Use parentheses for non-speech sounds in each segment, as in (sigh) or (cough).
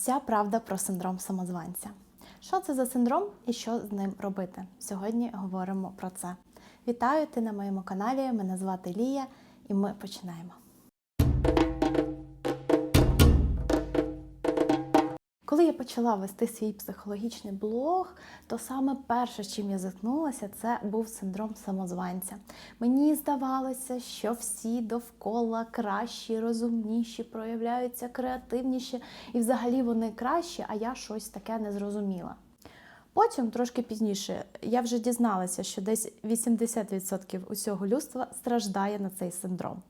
Вся правда про синдром самозванця. Що це за синдром і що з ним робити? Сьогодні говоримо про це. Вітаю ти на моєму каналі. Мене звати Лія, і ми починаємо. Коли я почала вести свій психологічний блог, то саме перше, з чим я зіткнулася, це був синдром самозванця. Мені здавалося, що всі довкола кращі, розумніші, проявляються креативніші, і взагалі вони кращі, а я щось таке не зрозуміла. Потім, трошки пізніше, я вже дізналася, що десь 80% усього людства страждає на цей синдром.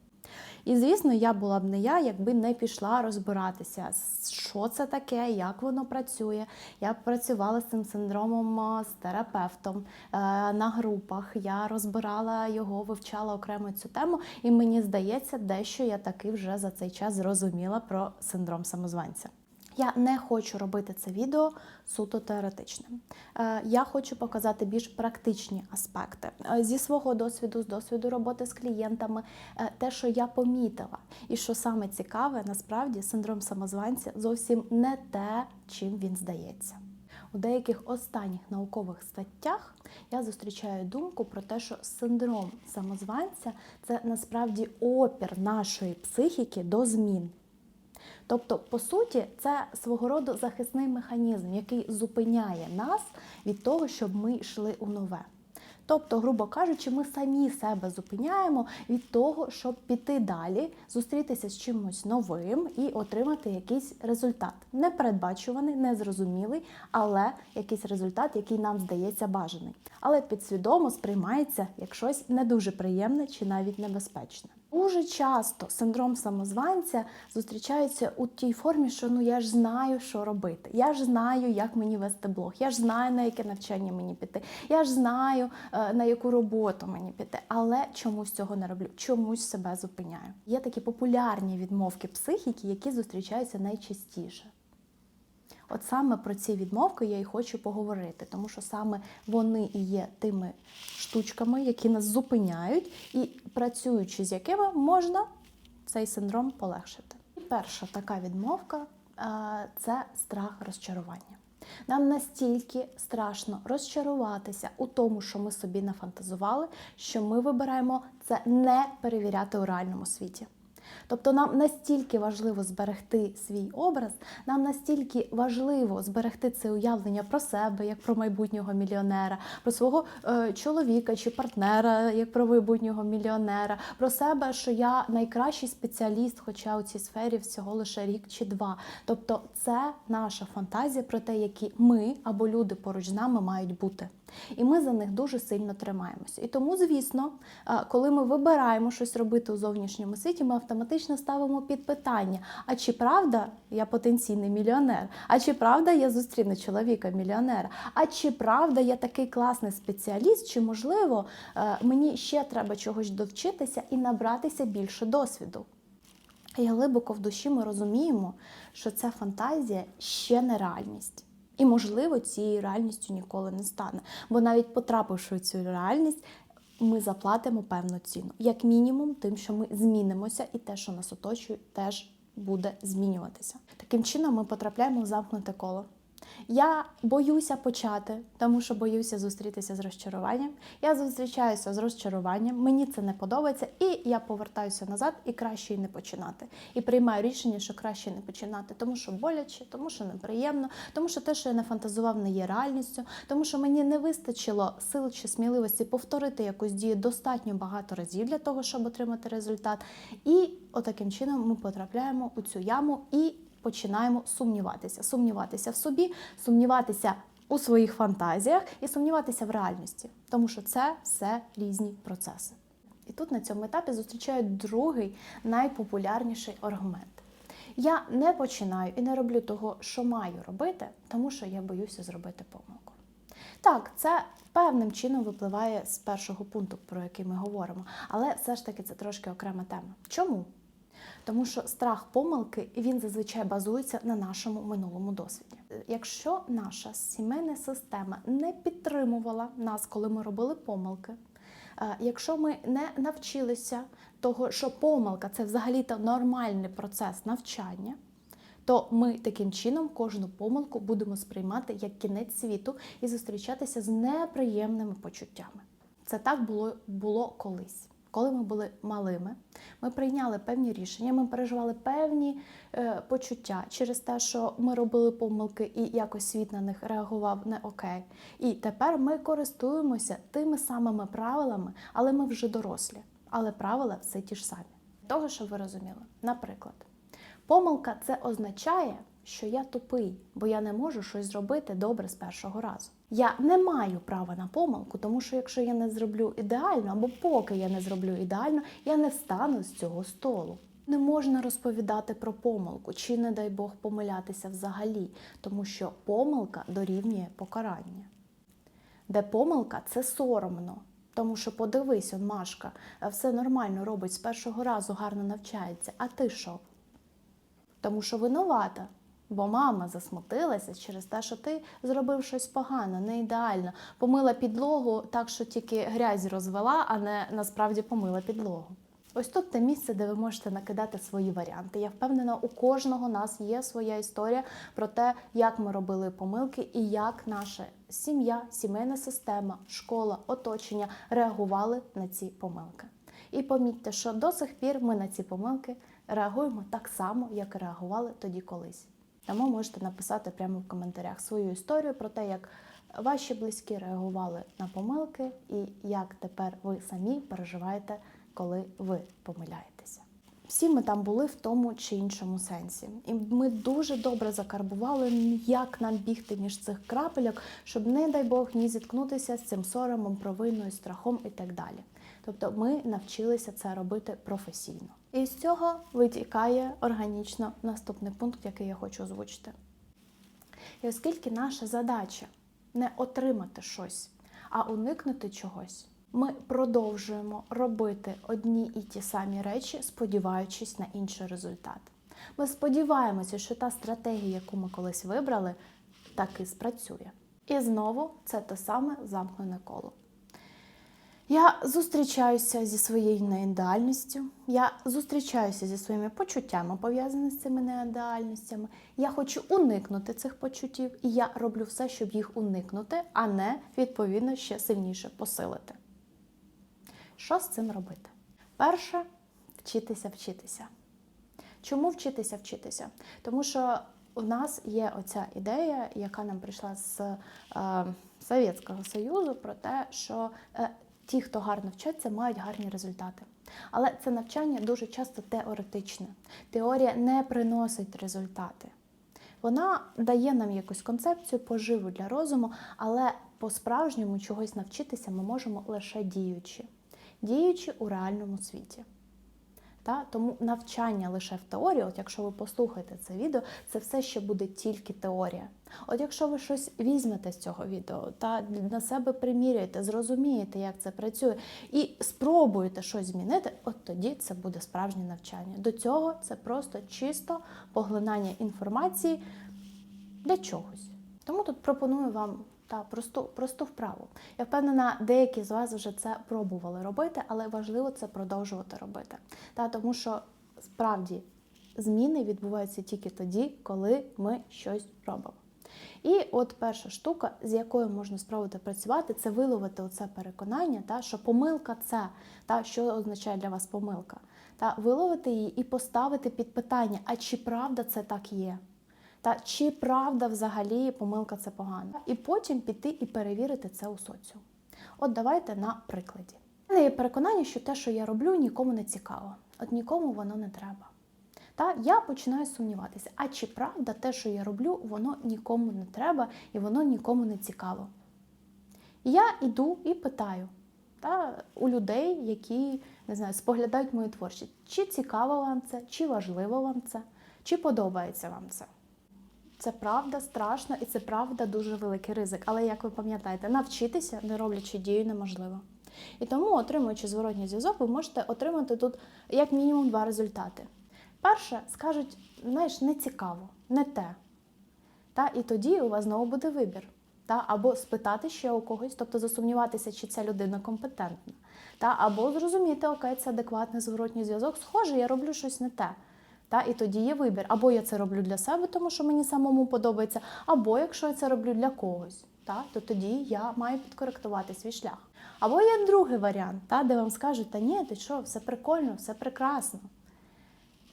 І, звісно, я була б не я, якби не пішла розбиратися, що це таке, як воно працює. Я працювала з цим синдромом з терапевтом е, на групах. Я розбирала його, вивчала окремо цю тему, і мені здається, дещо я таки вже за цей час зрозуміла про синдром самозванця. Я не хочу робити це відео суто теоретичним. Е, Я хочу показати більш практичні аспекти Е, зі свого досвіду, з досвіду роботи з клієнтами, е, те, що я помітила. І що саме цікаве, насправді синдром самозванця зовсім не те, чим він здається. У деяких останніх наукових статтях я зустрічаю думку про те, що синдром самозванця це насправді опір нашої психіки до змін. Тобто, по суті, це свого роду захисний механізм, який зупиняє нас від того, щоб ми йшли у нове. Тобто, грубо кажучи, ми самі себе зупиняємо від того, щоб піти далі, зустрітися з чимось новим і отримати якийсь результат. Непередбачуваний, незрозумілий, але якийсь результат, який нам здається бажаний. Але підсвідомо сприймається як щось не дуже приємне чи навіть небезпечне. Дуже часто синдром самозванця зустрічається у тій формі, що ну я ж знаю, що робити. Я ж знаю, як мені вести блог. Я ж знаю, на яке навчання мені піти. Я ж знаю, е, на яку роботу мені піти. Але чомусь цього не роблю, чомусь себе зупиняю. Є такі популярні відмовки психіки, які зустрічаються найчастіше. От саме про ці відмовки я і хочу поговорити, тому що саме вони і є тими штучками, які нас зупиняють, і працюючи з якими можна цей синдром полегшити. Перша така відмовка це страх розчарування. Нам настільки страшно розчаруватися у тому, що ми собі нафантазували, що ми вибираємо це не перевіряти у реальному світі. Тобто нам настільки важливо зберегти свій образ, нам настільки важливо зберегти це уявлення про себе, як про майбутнього мільйонера, про свого е, чоловіка чи партнера, як про майбутнього мільйонера, про себе, що я найкращий спеціаліст, хоча у цій сфері всього лише рік чи два. Тобто, це наша фантазія про те, які ми або люди поруч з нами мають бути. І ми за них дуже сильно тримаємося. І тому, звісно, коли ми вибираємо щось робити у зовнішньому світі, ми автоматично ставимо під питання: а чи правда я потенційний мільйонер? А чи правда я зустріну чоловіка мільйонера? А чи правда я такий класний спеціаліст? Чи можливо мені ще треба чогось довчитися і набратися більше досвіду? І глибоко в душі ми розуміємо, що ця фантазія ще не реальність. І, можливо, цією реальністю ніколи не стане. Бо навіть потрапивши в цю реальність, ми заплатимо певну ціну. Як мінімум, тим, що ми змінимося, і те, що нас оточує, теж буде змінюватися. Таким чином, ми потрапляємо в замкнуте коло. Я боюся почати, тому що боюся зустрітися з розчаруванням. Я зустрічаюся з розчаруванням, мені це не подобається, і я повертаюся назад і краще не починати. І приймаю рішення, що краще не починати, тому що боляче, тому що неприємно, тому що те, що я не фантазував, не є реальністю, тому що мені не вистачило сил чи сміливості повторити якусь дію достатньо багато разів для того, щоб отримати результат. І отаким чином ми потрапляємо у цю яму і починаємо сумніватися, сумніватися в собі, сумніватися у своїх фантазіях і сумніватися в реальності, тому що це все різні процеси. І тут на цьому етапі зустрічаю другий найпопулярніший аргумент. Я не починаю і не роблю того, що маю робити, тому що я боюся зробити помилку. Так, це певним чином випливає з першого пункту, про який ми говоримо, але все ж таки це трошки окрема тема. Чому? Тому що страх помилки він зазвичай базується на нашому минулому досвіді. Якщо наша сімейна система не підтримувала нас, коли ми робили помилки, е, якщо ми не навчилися того, що помилка це взагалі-то нормальний процес навчання, то ми таким чином кожну помилку будемо сприймати як кінець світу і зустрічатися з неприємними почуттями. Це так було, було колись. Коли ми були малими, ми прийняли певні рішення, ми переживали певні е, почуття через те, що ми робили помилки і якось світ на них реагував не окей. І тепер ми користуємося тими самими правилами, але ми вже дорослі. Але правила все ті ж самі. Того, що ви розуміли. Наприклад, помилка це означає, що я тупий, бо я не можу щось зробити добре з першого разу. Я не маю права на помилку, тому що якщо я не зроблю ідеально, або поки я не зроблю ідеально, я не встану з цього столу. Не можна розповідати про помилку, чи, не дай Бог, помилятися взагалі, тому що помилка дорівнює покарання. Де помилка це соромно. Тому що подивись, он Машка, все нормально робить з першого разу гарно навчається. А ти що? Тому що винувата. Бо мама засмутилася через те, що ти зробив щось погано, не ідеально. Помила підлогу так, що тільки грязь розвела, а не насправді помила підлогу. Ось тут те місце, де ви можете накидати свої варіанти. Я впевнена, у кожного нас є своя історія про те, як ми робили помилки і як наша сім'я, сімейна система, школа, оточення реагували на ці помилки. І помітьте, що до сих пір ми на ці помилки реагуємо так само, як реагували тоді колись. Тому можете написати прямо в коментарях свою історію про те, як ваші близькі реагували на помилки, і як тепер ви самі переживаєте, коли ви помиляєтеся. Всі ми там були в тому чи іншому сенсі, і ми дуже добре закарбували, як нам бігти між цих крапельок, щоб, не дай Бог, ні зіткнутися з цим соромом, провиною, страхом і так далі. Тобто ми навчилися це робити професійно. І з цього витікає органічно наступний пункт, який я хочу озвучити. І оскільки наша задача не отримати щось, а уникнути чогось, ми продовжуємо робити одні і ті самі речі, сподіваючись на інший результат. Ми сподіваємося, що та стратегія, яку ми колись вибрали, таки спрацює. І знову це те саме замкнене коло. Я зустрічаюся зі своєю неідеальністю, я зустрічаюся зі своїми почуттями, пов'язаними з цими неідеальностями. Я хочу уникнути цих почуттів, і я роблю все, щоб їх уникнути, а не відповідно ще сильніше посилити. Що з цим робити? Перше вчитися вчитися. Чому вчитися вчитися? Тому що у нас є оця ідея, яка нам прийшла з е, Совєтського Союзу, про те, що е, ті, хто гарно вчаться, мають гарні результати. Але це навчання дуже часто теоретичне. Теорія не приносить результати. Вона дає нам якусь концепцію поживу для розуму, але по-справжньому чогось навчитися ми можемо лише діючи, діючи у реальному світі. Та? Тому навчання лише в теорії, от якщо ви послухаєте це відео, це все ще буде тільки теорія. От якщо ви щось візьмете з цього відео та на себе приміряєте, зрозумієте, як це працює, і спробуєте щось змінити, от тоді це буде справжнє навчання. До цього це просто чисто поглинання інформації для чогось. Тому тут пропоную вам та просту, просту вправу. Я впевнена, деякі з вас вже це пробували робити, але важливо це продовжувати робити. Та, тому що справді зміни відбуваються тільки тоді, коли ми щось робимо. І от перша штука, з якою можна спробувати працювати, це виловити оце переконання, та, що помилка це, та, що означає для вас помилка. Та виловити її і поставити під питання, а чи правда це так є? Та чи правда взагалі помилка це погано? І потім піти і перевірити це у соціумі. От давайте на прикладі. У мене є переконання, що те, що я роблю, нікому не цікаво. От нікому воно не треба. Та я починаю сумніватися, а чи правда те, що я роблю, воно нікому не треба і воно нікому не цікаво. І я йду і питаю та, у людей, які не знаю, споглядають мою творчість, чи цікаво вам це, чи важливо вам це, чи подобається вам це. Це правда страшно і це правда дуже великий ризик. Але як ви пам'ятаєте, навчитися, не роблячи дію, неможливо. І тому, отримуючи зворотній зв'язок, ви можете отримати тут як мінімум два результати. Перше, скажуть, знаєш, не цікаво, не те. Та, і тоді у вас знову буде вибір. Та, або спитати ще у когось, тобто засумніватися, чи ця людина компетентна. Та, або зрозуміти, окей, це адекватний зворотній зв'язок. Схоже, я роблю щось не те. Та, і тоді є вибір. Або я це роблю для себе, тому що мені самому подобається, або якщо я це роблю для когось, та, то тоді я маю підкоректувати свій шлях. Або є другий варіант, та, де вам скажуть, та ні, ти що, все прикольно, все прекрасно.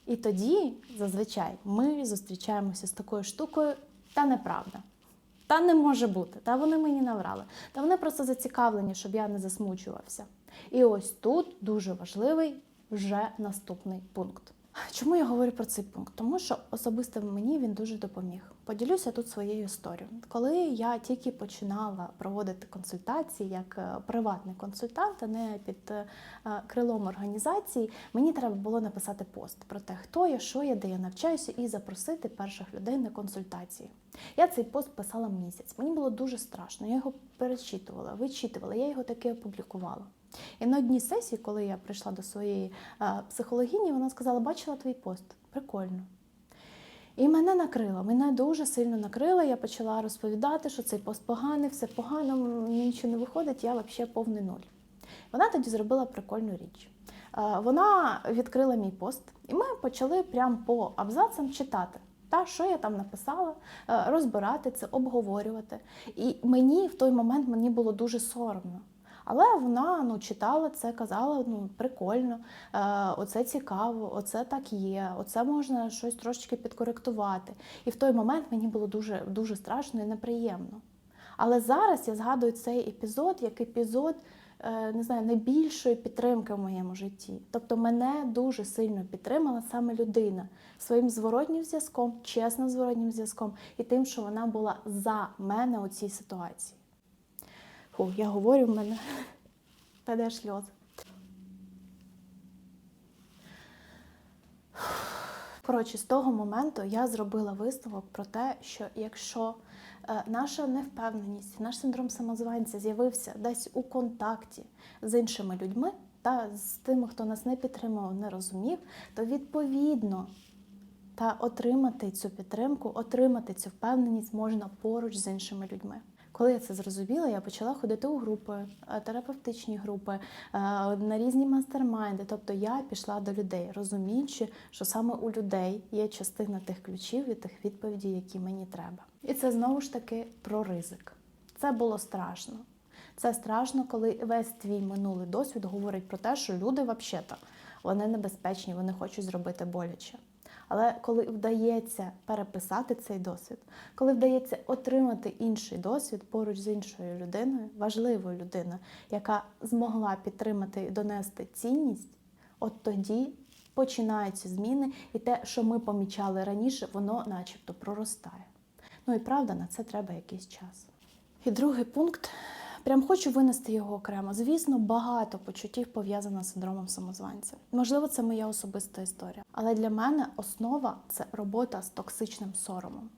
І тоді, зазвичай, ми зустрічаємося з такою штукою, та неправда. Та не може бути, та вони мені наврали. Та вони просто зацікавлені, щоб я не засмучувався. І ось тут дуже важливий вже наступний пункт. Чому я говорю про цей пункт? Тому що особисто мені він дуже допоміг. Поділюся тут своєю історією. Коли я тільки починала проводити консультації як е, приватний консультант, а не під е, крилом організації, мені треба було написати пост про те, хто я, що я, де я навчаюся, і запросити перших людей на консультації. Я цей пост писала місяць. Мені було дуже страшно. Я його перечитувала, вичитувала, я його таки опублікувала. І на одній сесії, коли я прийшла до своєї е, психологині, вона сказала: бачила твій пост, прикольно. І мене накрило, мене дуже сильно накрило. Я почала розповідати, що цей пост поганий, все погано, мені нічого не виходить, я взагалі повний нуль. Вона тоді зробила прикольну річ. Е, Вона відкрила мій пост, і ми почали прямо по абзацам читати. Та, що я там написала, е, розбирати це, обговорювати. І мені в той момент мені було дуже соромно. Але вона ну, читала це, казала, ну прикольно, е, оце цікаво, оце так є, оце можна щось трошечки підкоректувати. І в той момент мені було дуже, дуже страшно і неприємно. Але зараз я згадую цей епізод як епізод е, не знаю, найбільшої підтримки в моєму житті. Тобто мене дуже сильно підтримала саме людина своїм зворотнім зв'язком, чесним зворотнім зв'язком і тим, що вона була за мене у цій ситуації. Фу, я говорю, в мене (laughs) паде сльози. Коротше, з того моменту я зробила висновок про те, що якщо е, наша невпевненість, наш синдром самозванця з'явився десь у контакті з іншими людьми та з тими, хто нас не підтримував, не розумів, то відповідно та отримати цю підтримку, отримати цю впевненість можна поруч з іншими людьми. Коли я це зрозуміла, я почала ходити у групи, е, терапевтичні групи, е, на різні мастермайнди. Тобто я пішла до людей, розуміючи, що саме у людей є частина тих ключів і тих відповідей, які мені треба. І це знову ж таки про ризик. Це було страшно. Це страшно, коли весь твій минулий досвід говорить про те, що люди взагалі-то вони небезпечні, вони хочуть зробити боляче. Але коли вдається переписати цей досвід, коли вдається отримати інший досвід поруч з іншою людиною, важливою людиною, яка змогла підтримати і донести цінність, от тоді починаються зміни, і те, що ми помічали раніше, воно начебто проростає. Ну і правда, на це треба якийсь час. І другий пункт. Прям хочу винести його окремо. Звісно, багато почуттів пов'язано з синдромом самозванця. Можливо, це моя особиста історія. Але для мене основа це робота з токсичним соромом.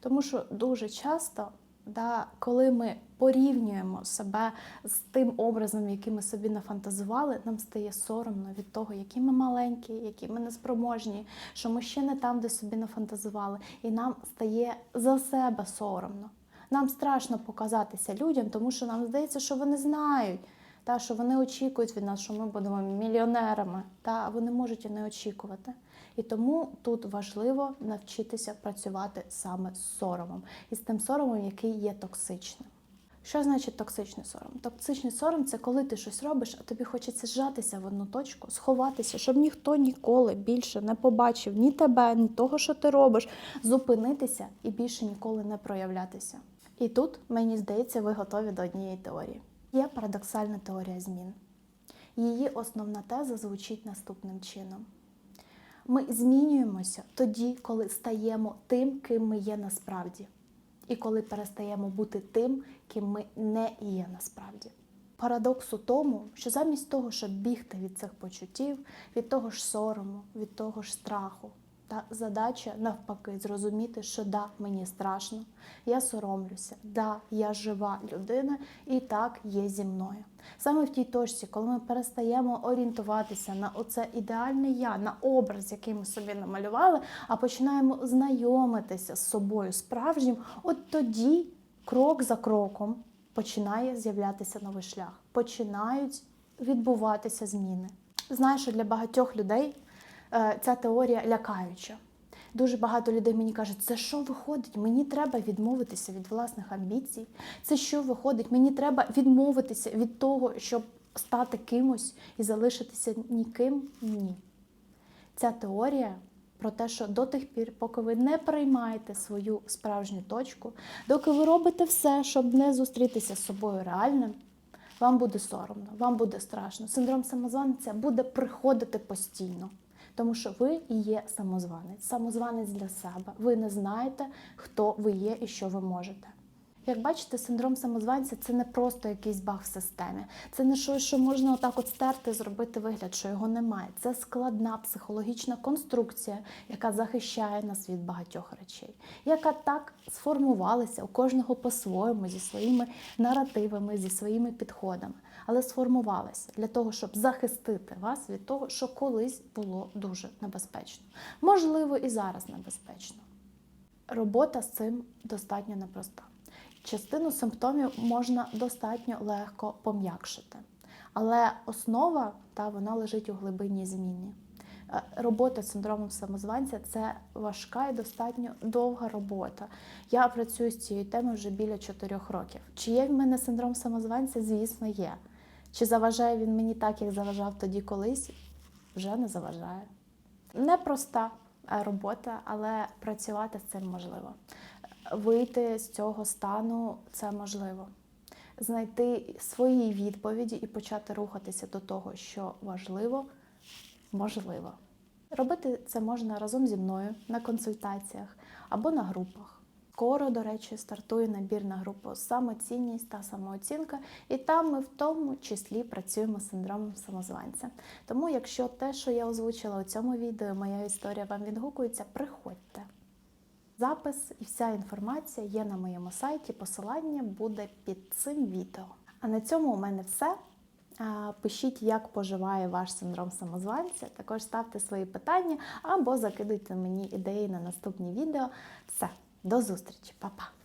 Тому що дуже часто, да, коли ми порівнюємо себе з тим образом, який ми собі нафантазували, нам стає соромно від того, які ми маленькі, які ми неспроможні, що ми ще не там, де собі нафантазували, і нам стає за себе соромно. Нам страшно показатися людям, тому що нам здається, що вони знають, та, що вони очікують від нас, що ми будемо мільйонерами, та вони можуть і не очікувати. І тому тут важливо навчитися працювати саме з соромом і з тим соромом, який є токсичним. Що значить токсичний сором? Токсичний сором це коли ти щось робиш, а тобі хочеться зжатися в одну точку, сховатися, щоб ніхто ніколи більше не побачив ні тебе, ні того, що ти робиш, зупинитися і більше ніколи не проявлятися. І тут, мені здається, ви готові до однієї теорії. Є парадоксальна теорія змін. Її основна теза звучить наступним чином: ми змінюємося тоді, коли стаємо тим, ким ми є насправді, і коли перестаємо бути тим, ким ми не є насправді. Парадокс у тому, що замість того, щоб бігти від цих почуттів, від того ж сорому, від того ж страху, та задача навпаки зрозуміти, що да, мені страшно, я соромлюся, да, я жива людина і так є зі мною. Саме в тій точці, коли ми перестаємо орієнтуватися на оце ідеальне я, на образ, який ми собі намалювали, а починаємо знайомитися з собою справжнім, от тоді крок за кроком починає з'являтися новий шлях, починають відбуватися зміни. Знаю, що для багатьох людей ця теорія лякаюча. Дуже багато людей мені кажуть, це що виходить? Мені треба відмовитися від власних амбіцій. Це що виходить? Мені треба відмовитися від того, щоб стати кимось і залишитися ніким? Ні. Ця теорія про те, що до тих пір, поки ви не приймаєте свою справжню точку, доки ви робите все, щоб не зустрітися з собою реальним, вам буде соромно, вам буде страшно. Синдром самозванця буде приходити постійно. Тому що ви і є самозванець, самозванець для себе. Ви не знаєте, хто ви є і що ви можете. Як бачите, синдром самозванця це не просто якийсь баг в системі. Це не щось, що можна отак от стерти, зробити вигляд, що його немає. Це складна психологічна конструкція, яка захищає нас від багатьох речей, яка так сформувалася у кожного по-своєму, зі своїми наративами, зі своїми підходами, але сформувалася для того, щоб захистити вас від того, що колись було дуже небезпечно. Можливо, і зараз небезпечно. Робота з цим достатньо непроста. Частину симптомів можна достатньо легко пом'якшити, але основа та вона лежить у глибині зміни. Е, Робота з синдромом самозванця це важка і достатньо довга робота. Я працюю з цією темою вже біля 4 років. Чи є в мене синдром самозванця? Звісно, є. Чи заважає він мені так, як заважав тоді колись? Вже не заважає. Непроста е, робота, але працювати з цим можливо. Вийти з цього стану це можливо. Знайти свої відповіді і почати рухатися до того, що важливо, можливо. Робити це можна разом зі мною на консультаціях або на групах. Скоро, до речі, стартує набір на групу самоцінність та самооцінка, і там ми в тому числі працюємо з синдромом самозванця. Тому, якщо те, що я озвучила у цьому відео, моя історія вам відгукується, приходьте. Запис і вся інформація є на моєму сайті. Посилання буде під цим відео. А на цьому у мене все. Пишіть, як поживає ваш синдром самозванця. Також ставте свої питання або закидуйте мені ідеї на наступні відео. Все, до зустрічі, Па-па!